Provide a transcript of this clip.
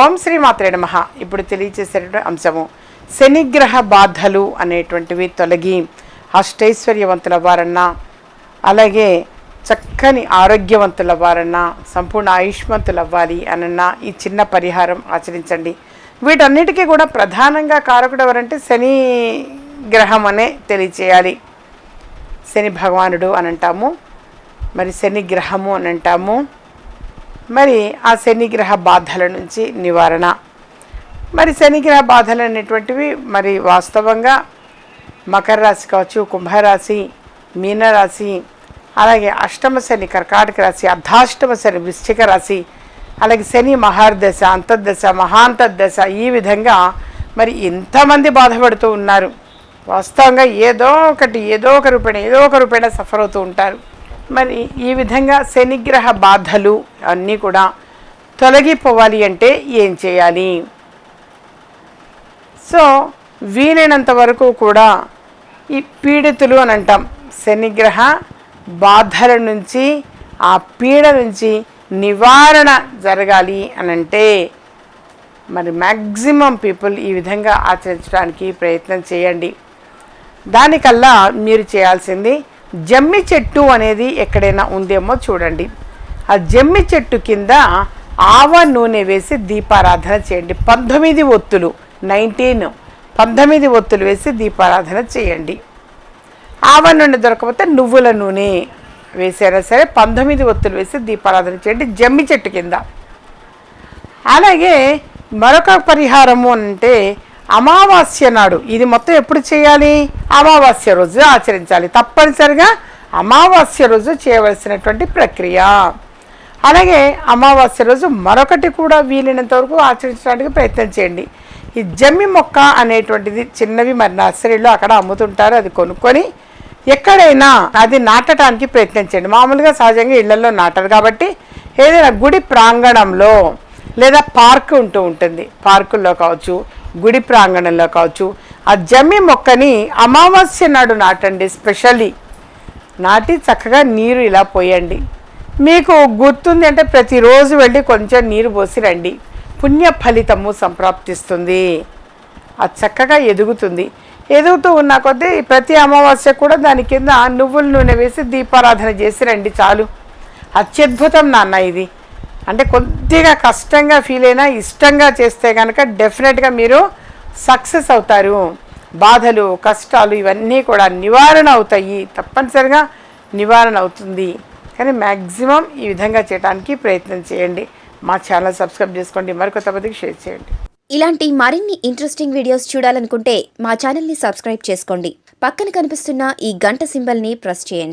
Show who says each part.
Speaker 1: ఓం శ్రీ మాత్రే నమ. ఇప్పుడు తెలియచేసేటువంటి అంశము శనిగ్రహ బాధలు అనేటువంటివి తొలగి అష్టైశ్వర్యవంతుల వారన్నా అలాగే చక్కని ఆరోగ్యవంతుల వారన్నా సంపూర్ణ ఆయుష్మంతులు అవ్వాలి అనన్నా ఈ చిన్న పరిహారం ఆచరించండి. వీటన్నిటికీ కూడా ప్రధానంగా కారకుడు ఎవరంటే శని గ్రహం అనే తెలియచేయాలి. శని భగవానుడు అని అంటాము మరి శని గ్రహము అని అంటాము మరి ఆ శనిగ్రహ బాధల నుంచి నివారణ. మరి శనిగ్రహ బాధలు అనేటువంటివి మరి వాస్తవంగా మకర రాశి కావచ్చు కుంభరాశి మీనరాశి అలాగే అష్టమ శని కర్కాటక రాశి అర్ధాష్టమ శని వృశ్చిక రాశి అలాగే శని మహార్దశ అంతర్దశ మహాంతర్దశ ఈ విధంగా మరి ఇంతమంది బాధపడుతూ ఉన్నారు. వాస్తవంగా ఏదో ఒకటి ఏదో ఒక రూపేణ ఏదో ఒక రూపేణ సఫర్ అవుతూ ఉంటారు. మరి ఈ విధంగా శనిగ్రహ బాధలు అన్నీ కూడా తొలగిపోవాలి అంటే ఏం చేయాలి? సో వీలైనంత వరకు కూడా ఈ పీడితులు అని అంటాం శనిగ్రహ బాధల నుంచి ఆ పీడ నుంచి నివారణ జరగాలి అని అంటే మరి మ్యాక్సిమం పీపుల్ ఈ విధంగా ఆచరించడానికి ప్రయత్నం చేయండి. దానికల్లా మీరు చేయాల్సింది జమ్మి చెట్టు అనేది ఎక్కడైనా ఉందేమో చూడండి. ఆ జమ్మి చెట్టు కింద ఆవ నూనె వేసి దీపారాధన చేయండి. పంతొమ్మిది ఒత్తులు నైన్టీన్. పంతొమ్మిది ఒత్తులు వేసి దీపారాధన చేయండి. ఆవ నూనె దొరకకపోతే నువ్వుల నూనె వేసారా సరే పంతొమ్మిది ఒత్తులు వేసి దీపారాధన చేయండి జమ్మి చెట్టు కింద. అలాగే మరొక పరిహారము అంటే అమావాస్య నాడు. ఇది మొత్తం ఎప్పుడు చేయాలి? అమావాస్య రోజు ఆచరించాలి. తప్పనిసరిగా అమావాస్య రోజు చేయవలసినటువంటి ప్రక్రియ. అలాగే అమావాస్య రోజు మరొకటి కూడా వీలైనంత వరకు ఆచరించడానికి ప్రయత్నం చేయండి. ఈ జమ్మి మొక్క అనేటువంటిది చిన్నవి మరి నర్సరీలో అక్కడ అమ్ముతుంటారు. అది కొనుక్కొని ఎక్కడైనా అది నాటడానికి ప్రయత్నం చేయండి. మామూలుగా సహజంగా ఇళ్ళలో నాటరు కాబట్టి ఏదైనా గుడి ప్రాంగణంలో లేదా పార్క్ ఉంటూ ఉంటుంది. పార్కుల్లో కావచ్చు గుడి ప్రాంగణంలో కావచ్చు. ఆ జమ్మి మొక్కని అమావాస్య నాడు నాటండి స్పెషల్లీ. నాటి చక్కగా నీరు ఇలా పోయండి. మీకు గుర్తుంది అంటే ప్రతిరోజు వెళ్ళి కొంచెం నీరు పోసి రండి. పుణ్య ఫలితము సంప్రాప్తిస్తుంది. అది చక్కగా ఎదుగుతుంది. ఎదుగుతూ ఉన్న కొద్దీ ప్రతి అమావాస్య కూడా దాని కింద నువ్వుల నూనె వేసి దీపారాధన చేసి రండి చాలు. అత్యద్భుతం నాన్న ఇది. అంటే కొద్దిగా కష్టంగా ఫీల్ అయినా ఇష్టంగా చేస్తే కనుక డెఫినెట్గా మీరు సక్సెస్ అవుతారు. బాధలు కష్టాలు ఇవన్నీ కూడా నివారణ అవుతాయి. తప్పనిసరిగా నివారణ అవుతుంది. కానీ మ్యాక్సిమం ఈ విధంగా చేయడానికి ప్రయత్నం చేయండి. మా ఛానల్ సబ్స్క్రైబ్ చేసుకోండి. మరికొంత మందికి షేర్ చేయండి.
Speaker 2: ఇలాంటి మరిన్ని ఇంట్రెస్టింగ్ వీడియోస్ చూడాలనుకుంటే మా ఛానల్ని సబ్స్క్రైబ్ చేసుకోండి. పక్కన కనిపిస్తున్న ఈ గంట సింబల్ని ప్రెస్ చేయండి.